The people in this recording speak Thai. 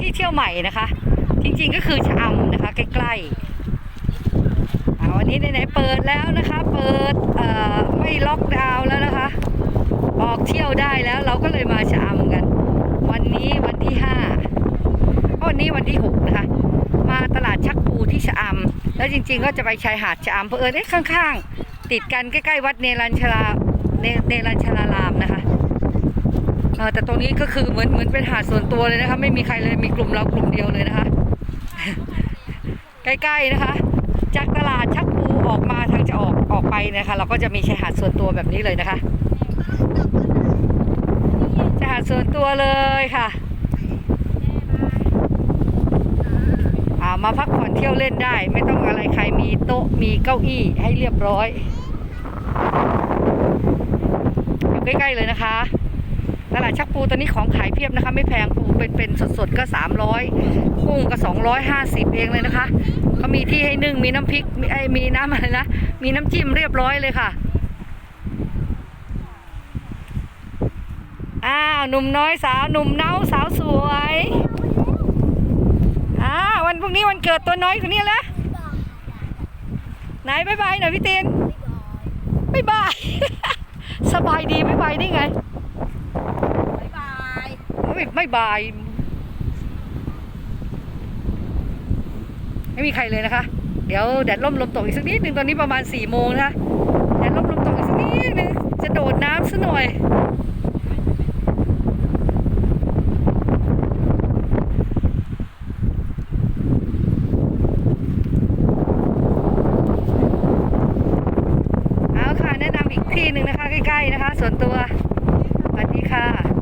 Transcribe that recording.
ที่เที่ยวใหม่นะคะ จริงๆก็คือชะอำนะคะ ใกล้ๆอ่าวันนี้ไหนๆเปิดแล้วนะคะ เปิดไม่ล็อกดาวน์แล้วนะคะ ออกเที่ยวได้แล้วเราก็เลยมาชะอำกัน วันนี้วันที่ห้าวันนี้วันที่หกนะคะมาตลาดชักปูที่ชะอำแล้วจริง ๆ ก็จะไปชายหาดชะอำเพอเอิญเอ๊ะข้าง ๆ ติดกันใกล้ๆวัดเนรัญชลาเนเนรัญชลาราม แต่ตรงนี้ก็คือเหมือนเหมือนเป็นหาดส่วนตัวเลยนะคะ ไม่มีใครเลยมีกลุ่มเรากลุ่มเดียวเลยนะคะ ใกล้ๆนะคะ จากตลาดชักปูออกมาทางจะออกออกไปนะคะ เราก็จะมีชายหาดส่วนตัวแบบนี้เลยนะคะชายหาดส่วนตัวเลยค่ะมาพักผ่อนเที่ยวเล่นได้ ไม่ต้องอะไรใครมีโต๊ะมีเก้าอี้ให้เรียบร้อยอยู่ใกล้ๆเลยนะคะ ตลาดชักปูตอนนี้ของขายเพียบนะคะ ไม่แพงปูเป็นเป็นสดๆก็ 300กุ้งก็ 250 เองเลยนะคะเขามีที่ให้นึ่งมีน้ำพริกมีไอมีน้ำอะไรนะมีน้ำจิ้มเรียบร้อยเลยค่ะอ้าวหนุ่มน้อยสาวหนุ่มเน้าสาวสวยอ่าวันพรุ่งนี้วันเกิดตัวน้อยคนนี้แล้วไหนบายบายหน่อยพี่ตินบายบายสบายดีไม่บายได้ไง ไม่ไม่บาย ไม่มีใครเลยนะคะ เดี๋ยวแดดล่มลมตกอีกสักนิดหนึ่งตอนนี้ประมาณสี่โมงนะคะแดดล่มลมตกอีกสักนิดนึงจะโดดน้ำซะหน่อยเอาค่ะแนะนำอีกที่หนึ่งนะคะ ใกล้ ๆ นะคะ ส่วนตัว สวัสดีค่ะ